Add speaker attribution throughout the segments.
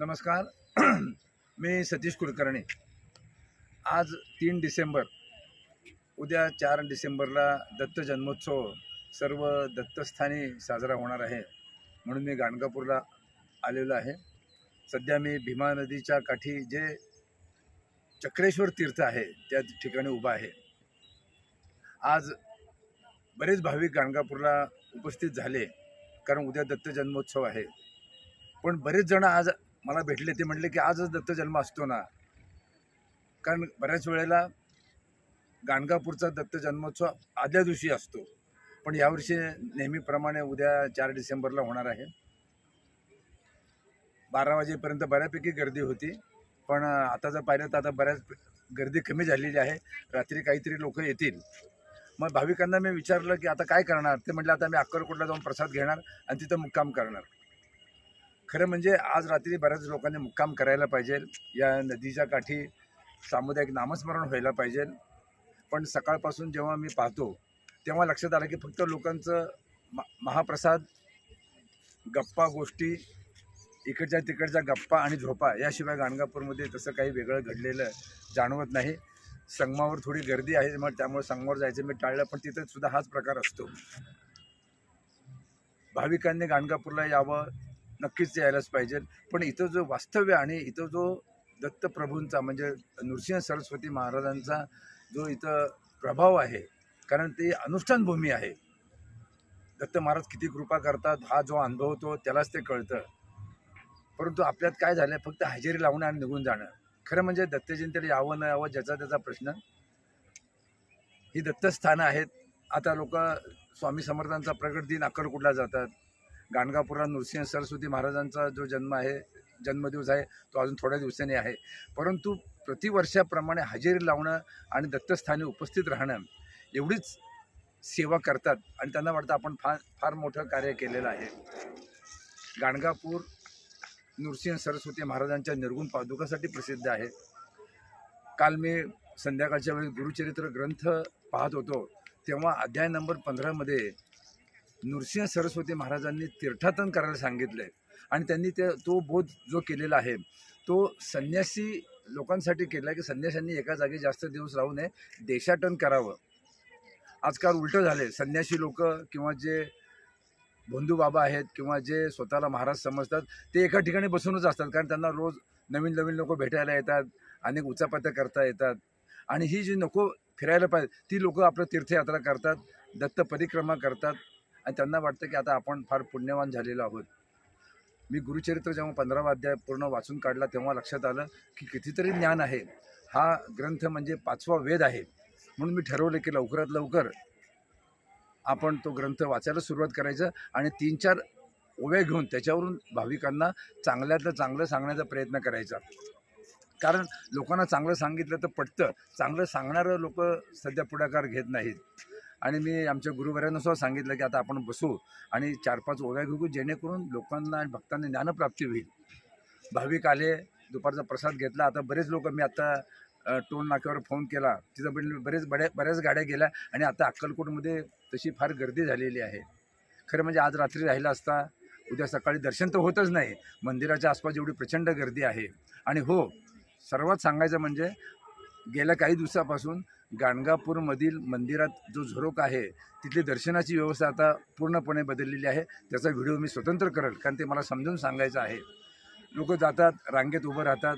Speaker 1: नमस्कार. मी सतीश कुलकर्णी. आज तीन डिसेंबर उद्या चार डिसेंबरला दत्त जन्मोत्सव सर्व दत्तस्थानी साजरा होणार आहे म्हणून मी गाणगापूरला आलेलो आहे. सध्या मी भीमा नदीच्या काठी जे चक्रेश्वर तीर्थ आहे त्या ठिकाणी उभा आहे. आज बरेच भाविक गाणगापूरला उपस्थित झाले कारण उद्या दत्त जन्मोत्सव आहे. पण बरेच जण आज मला भेटले ते म्हटले की आजच दत्त जन्म असतो ना. कारण बऱ्याच वेळेला गाणगापूरचा दत्त जन्मोत्सव आदल्या दिवशी असतो. पण यावर्षी नेहमीप्रमाणे उद्या चार डिसेंबरला होणार आहे. बारा वाजेपर्यंत बऱ्यापैकी गर्दी होती. पण आता जर पाहिलं तर आता बऱ्याच गर्दी कमी झालेली आहे. रात्री काहीतरी लोक येतील. मग भाविकांना मी विचारलं की आता काय करणार? ते म्हटलं आता मी अक्कलकोटला जाऊन प्रसाद घेणार आणि तिथं मुक्काम करणार. खरं म्हणजे आज रात्री बऱ्याच लोकांनी मुक्काम करायला पाहिजे. या नदीच्या काठी सामुदायिक नामस्मरण व्हायला पाहिजे. पण सकाळपासून जेव्हा मी पाहतो तेव्हा लक्षात आलं की फक्त लोकांचं मा महाप्रसाद गप्पा गोष्टी इकडच्या तिकडच्या गप्पा आणि झोपा याशिवाय गाणगापूरमध्ये तसं काही वेगळं घडलेलं जाणवत नाही. संगमावर थोडी गर्दी आहे मग त्यामुळे संगमावर जायचं मी टाळलं पण तिथं सुद्धा हाच प्रकार असतो. भाविकांनी गाणगापूरला यावं नक्कीच यायलाच पाहिजे. पण इथं जो वास्तव्य आणि इथं जो दत्तप्रभूंचा म्हणजे नृसिंह सरस्वती महाराजांचा जो इथं प्रभाव आहे कारण ते अनुष्ठान भूमी आहे. दत्त महाराज किती कृपा करतात हा जो अनुभवतो त्यालाच ते कळतं. परंतु आपल्यात काय झालं फक्त हजेरी लावणं आणि निघून जाणं. खरं म्हणजे दत्त जयंतीला यावं न यावं ज्याचा त्याचा प्रश्न. ही दत्तस्थानं आहेत. आता लोक स्वामी समर्थांचा प्रगट दिन अक्कलकोटला जातात. गाणगापुरात नृसिंह सरस्वती महाराजांचा जो जन्म आहे जन्मदिवस आहे तो अजून थोड्या दिवसांनी आहे. परंतु प्रतिवर्षाप्रमाणे हजेरी लावणं आणि दत्तस्थानी उपस्थित राहणं एवढीच सेवा करतात आणि त्यांना वाटतं आपण फार फार मोठं कार्य केलेलं आहे. गाणगापूर नृसिंह सरस्वती महाराजांच्या निर्गुण पादुकासाठी प्रसिद्ध आहे. काल मी संध्याकाळच्या वेळी गुरुचरित्र ग्रंथ पाहत होतो तेव्हा अध्याय नंबर पंधरामध्ये नृसिंह सरस्वती महाराजांनी तीर्थाटन करायला सांगितलं आहे आणि त्यांनी ते तो बोध जो केलेला आहे तो संन्यासी लोकांसाठी केला की संन्याशांनी एका जागी जास्त दिवस राहू नये देशाटन करावं. आजकाल उलटं झाले संन्यासी लोक किंवा जे बंधू बाबा आहेत किंवा जे स्वतःला महाराज समजतात ते एका ठिकाणी बसूनच असतात. कारण त्यांना रोज नवीन नवीन लोक भेटायला येतात अनेक उचापत्या करता येतात. आणि ही जी नको फिरायला पाहिजे ती लोक आपलं तीर्थयात्रा करतात दत्त परिक्रमा करतात. आणि त्यांना वाटतं की आता आपण फार पुण्यवान झालेलो आहोत. मी गुरुचरित्र जेव्हा पंधरावा अध्याय पूर्ण वाचून काढला तेव्हा लक्षात आलं की कितीतरी ज्ञान आहे. हा ग्रंथ म्हणजे पाचवा वेद आहे. म्हणून मी ठरवलं की लवकरात लवकर आपण तो ग्रंथ वाचायला सुरुवात करायचं आणि तीन चार ओव्या घेऊन त्याच्यावरून भाविकांना चांगल्यातलं चांगलं सांगण्याचा प्रयत्न करायचा. कारण लोकांना चांगलं सांगितलं तर पटतं. चांगलं सांगणारं लोक सध्या पुढाकार घेत नाहीत. आणि मी आमच्या गुरुवर्यांना सुद्धा सांगितलं की आता आपण बसू आणि चार पाच ओव्या घेऊ जेणेकरून लोकांना आणि भक्तांना ज्ञानप्राप्ती होईल. भाविक आले दुपारचा प्रसाद घेतला. आता बरेच लोक मी आता टोल नाक्यावर फोन केला. तिथं पण बरेच बड्या बऱ्याच गाड्या गेल्या आणि आता अक्कलकोटमध्ये तशी फार गर्दी झालेली आहे. खरं म्हणजे आज रात्री राहिला असता उद्या सकाळी दर्शन तर होतच नाही. मंदिराच्या आसपास एवढी प्रचंड गर्दी आहे. आणि हो सर्वात सांगायचं म्हणजे गेल्या काही दिवसापासून गाणगापूरमधील मंदिरात जो झरोक आहे तिथली दर्शनाची व्यवस्था आता पूर्णपणे बदललेली आहे. त्याचा व्हिडिओ मी स्वतंत्र करेल कारण ते मला समजून सांगायचं आहे. लोक जातात रांगेत उभं राहतात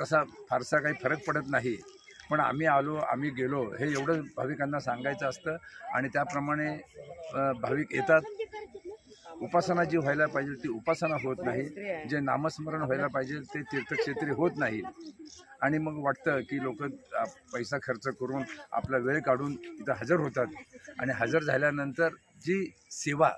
Speaker 1: तसा फारसा काही फरक पडत नाही. पण आम्ही आलो आम्ही गेलो हे एवढं भाविकांना सांगायचं असतं आणि त्याप्रमाणे भाविक येतात. उपासना जी व्हायला पाहिजे ती उपासना होत नाही. जे नामस्मरण व्हायला पाहिजे ते तीर्थक्षेत्री होत नाही. आणि मग वाटतं की लोक पैसा खर्च करून आपला वेळ काढून इथं हजर होतात. आणि हजर झाल्यानंतर जी सेवा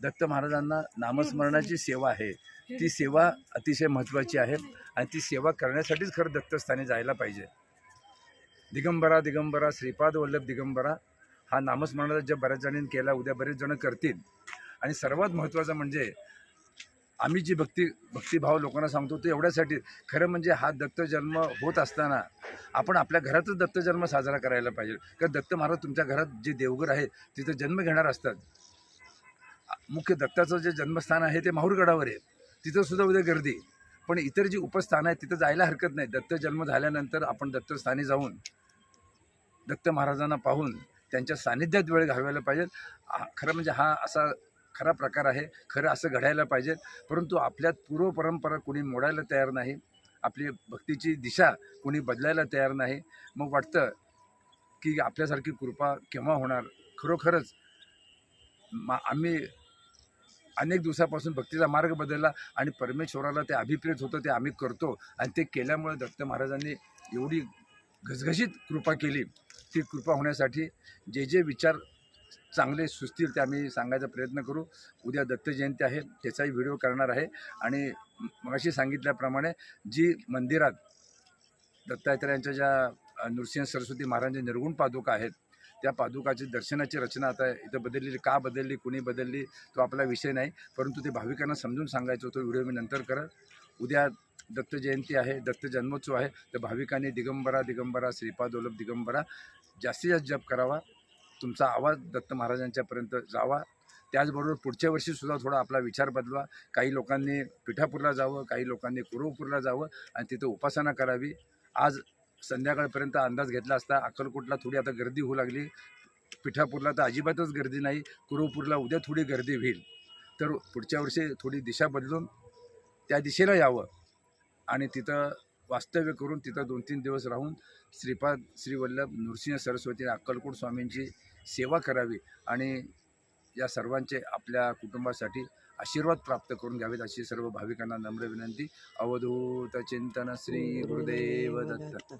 Speaker 1: दत्त महाराजांना नामस्मरणाची सेवा आहे ती सेवा अतिशय महत्त्वाची आहे आणि ती सेवा करण्यासाठीच खरं दत्तस्थानी जायला पाहिजे. दिगंबरा दिगंबरा श्रीपाद वल्लभ दिगंबरा हा नामस्मरणाचा ज्या बऱ्याच जणांनी केला उद्या बरेच जण करतील. आणि सर्वात महत्त्वाचं म्हणजे आम्ही जी भक्ती भक्तिभाव लोकांना सांगतो ते एवढ्यासाठी खरं म्हणजे हा दत्त जन्म होत असताना आपण आपल्या घरातच दत्तजन्म साजरा करायला पाहिजे. कारण दत्त महाराज तुमच्या घरात जे देवघर आहे तिथं जन्म घेणार असतात. मुख्य दत्ताचं जे जन्मस्थान आहे ते माहूरगडावर आहे. तिथंसुद्धा उद्या गर्दी. पण इतर जी उपस्थानं आहेत तिथं जायला हरकत नाही. दत्त जन्म झाल्यानंतर आपण दत्तस्थानी जाऊन दत्त महाराजांना पाहून त्यांच्या सानिध्यात वेळ घालवायला पाहिजे. हा- खरं म्हणजे हा असा खरा प्रकार आहे खरं असं घडायला पाहिजे. परंतु आपल्यात पूर्व परंपरा कोणी मोडायला तयार नाही आपली भक्तीची दिशा कोणी बदलायला तयार नाही. मग वाटतं की आपल्यासारखी कृपा केव्हा होणार? खरोखरच मा आम्ही अनेक दिवसापासून भक्तीचा मार्ग बदलला आणि परमेश्वराला ते अभिप्रेत होतं ते आम्ही करतो आणि ते केल्यामुळे दत्त महाराजांनी एवढी घसघशीत कृपा केली. ती कृपा होण्यासाठी जे जे विचार चांगले सुचतील ते आम्ही सांगायचा प्रयत्न करू. उद्या दत्त जयंती आहे त्याचाही व्हिडिओ करणार आहे. आणि मगाशी सांगितल्याप्रमाणे जी मंदिरात दत्तात्रयांच्या ज्या नृसिंह सरस्वती महाराजांच्या निर्गुण पादुका आहेत त्या पादुकाची दर्शनाची रचना आता इथं बदलली का बदलली कुणी बदलली तो आपला विषय नाही. परंतु ते भाविकांना समजून सांगायचं होतं व्हिडिओ मी नंतर करत. उद्या दत्त जयंती आहे दत्त जन्मोत्सव आहे तर भाविकांनी दिगंबरा दिगंबरा श्रीपादोलभ दिगंबरा जास्तीत जास्त जप करावा. तुमचा आवाज दत्त महाराजांच्यापर्यंत जावा. त्याचबरोबर पुढच्या वर्षीसुद्धा थोडा आपला विचार बदलवा. काही लोकांनी पिठापूरला जावं काही लोकांनी कुरवपूरला जावं आणि तिथं उपासना करावी. आज संध्याकाळपर्यंत अंदाज घेतला असता अक्कलकोटला थोडी आता गर्दी होऊ लागली. पिठापूरला तर अजिबातच गर्दी नाही. कुरवपूरला उद्या थोडी गर्दी होईल. तर पुढच्या वर्षी थोडी दिशा बदलून त्या दिशेला यावं. आणि तिथं वास्तव्य करून तिथं दोन तीन दिवस राहून श्रीपाद श्रीवल्लभ नृसिंह सरस्वती अक्कलकोट स्वामींची सेवा करावी आणि या सर्वांचे आपल्या कुटुंबासाठी आशीर्वाद प्राप्त करून घ्यावेत अशी सर्व भाविकांना नम्र विनंती. अवधूत चिंतन श्री गुरुदेव दत्त.